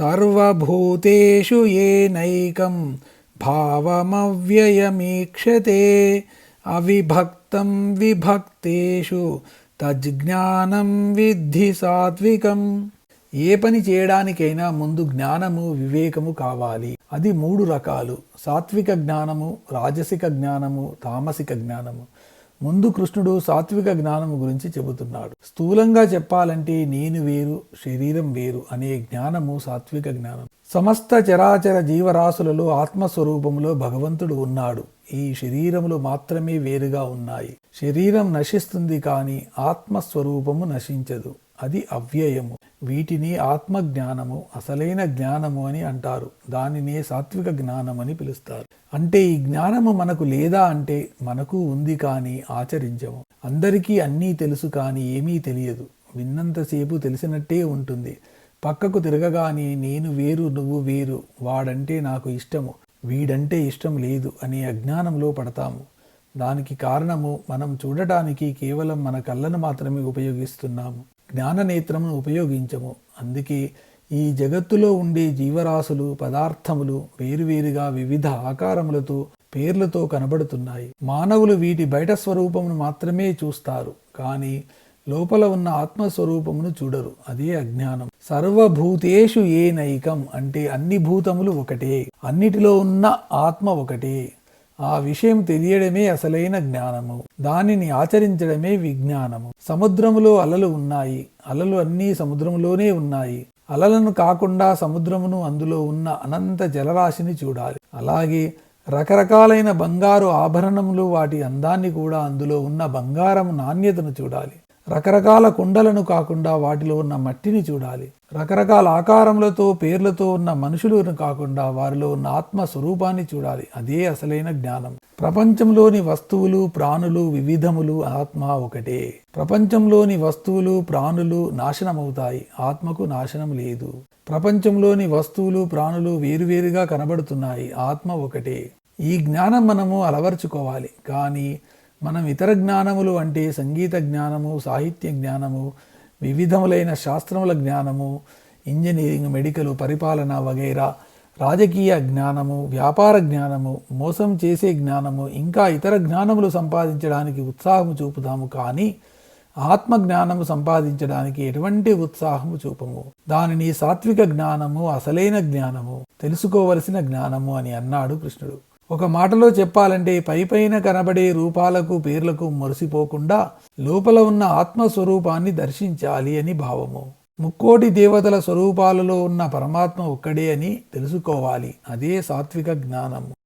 సర్వభూతేషు ఏనైకం భావమవ్యయమీక్షతే అవిభక్తం విభక్తేషు తజ్జ్ఞానం విద్ధి సాత్వికం. ఏ పని చేయడానికైనా ముందు జ్ఞానము వివేకము కావాలి. అది మూడు రకాలు. సాత్విక జ్ఞానము రాజసిక జ్ఞానము తామసిక జ్ఞానము. ముందు కృష్ణుడు సాత్విక జ్ఞానము గురించి చెబుతున్నాడు. స్థూలంగా చెప్పాలంటే నేను వేరు శరీరం వేరు అనే జ్ఞానము సాత్విక జ్ఞానం. సమస్త చరాచర జీవరాశులలో ఆత్మస్వరూపములో భగవంతుడు ఉన్నాడు. ఈ శరీరములు మాత్రమే వేరుగా ఉన్నాయి. శరీరం నశిస్తుంది కానీ ఆత్మస్వరూపము నశించదు. అది అవ్యయము. వీటిని ఆత్మ జ్ఞానము అసలైన జ్ఞానము అని అంటారు. దానినే సాత్విక జ్ఞానమని పిలుస్తారు. అంటే ఈ జ్ఞానము మనకు లేదా అంటే మనకు ఉంది కానీ ఆచరించము. అందరికీ అన్నీ తెలుసు కానీ ఏమీ తెలియదు. విన్నంతసేపు తెలిసినట్టే ఉంటుంది. పక్కకు తిరగగానే నేను వేరు నువ్వు వేరు వాడంటే నాకు ఇష్టము వీడంటే ఇష్టం లేదు అనే అజ్ఞానంలో పడతాము. దానికి కారణము మనం చూడటానికి కేవలం మన కళ్ళను మాత్రమే ఉపయోగిస్తున్నాము. జ్ఞాననేత్రమును ఉపయోగించము. అందుకే ఈ జగత్తులో ఉండే జీవరాశులు పదార్థములు వేరువేరుగా వివిధ ఆకారములతో పేర్లతో కనబడుతున్నాయి. మానవులు వీటి బయట స్వరూపమును మాత్రమే చూస్తారు. కానీ లోపల ఉన్న ఆత్మస్వరూపమును చూడరు. అదే అజ్ఞానం. సర్వభూతేషు ఏ నైకం అంటే అన్ని భూతములు ఒకటే. అన్నిటిలో ఉన్న ఆత్మ ఒకటే. ఆ విషయం తెలియడమే అసలైన జ్ఞానము. దానిని ఆచరించడమే విజ్ఞానము. సముద్రములో అలలు ఉన్నాయి. అలలు అన్నీ సముద్రములోనే ఉన్నాయి. అలలను కాకుండా సముద్రమును అందులో ఉన్న అనంత జలరాశిని చూడాలి. అలాగే రకరకాలైన బంగారు ఆభరణములు వాటి అందాన్ని కూడా అందులో ఉన్న బంగారం నాణ్యతను చూడాలి. రకరకాల కుండలను కాకుండా వాటిలో ఉన్న మట్టిని చూడాలి. రకరకాల ఆకారములతో పేర్లతో ఉన్న మనుషులను కాకుండా వారిలో ఉన్న ఆత్మ స్వరూపాన్ని చూడాలి. అదే అసలైన జ్ఞానం. ప్రపంచంలోని వస్తువులు ప్రాణులు వివిధములు ఆత్మ ఒకటే. ప్రపంచంలోని వస్తువులు ప్రాణులు నాశనమవుతాయి. ఆత్మకు నాశనం లేదు. ప్రపంచంలోని వస్తువులు ప్రాణులు వేరువేరుగా కనబడుతున్నాయి. ఆత్మ ఒకటే. ఈ జ్ఞానం మనము అలవర్చుకోవాలి. కానీ మనం ఇతర జ్ఞానములు అంటే సంగీత జ్ఞానము సాహిత్య జ్ఞానము వివిధములైన శాస్త్రముల జ్ఞానము ఇంజనీరింగ్ మెడికల్ పరిపాలన వగైరా రాజకీయ జ్ఞానము వ్యాపార జ్ఞానము మోసం చేసే జ్ఞానము ఇంకా ఇతర జ్ఞానములు సంపాదించడానికి ఉత్సాహము చూపుతాము కానీ ఆత్మ జ్ఞానము సంపాదించడానికి ఎటువంటి ఉత్సాహము చూపము. దానిని సాత్విక జ్ఞానము అసలైన జ్ఞానము తెలుసుకోవలసిన జ్ఞానము అని అన్నాడు కృష్ణుడు. ఒక మాటలో చెప్పాలంటే పైపైన కనబడే రూపాలకు పేర్లకు మురిసిపోకుండా లోపల ఉన్న ఆత్మస్వరూపాన్ని దర్శించాలి అని భావము. ముక్కోటి దేవతల స్వరూపాలలో ఉన్న పరమాత్మ ఒక్కడే అని తెలుసుకోవాలి. అదే సాత్విక జ్ఞానము.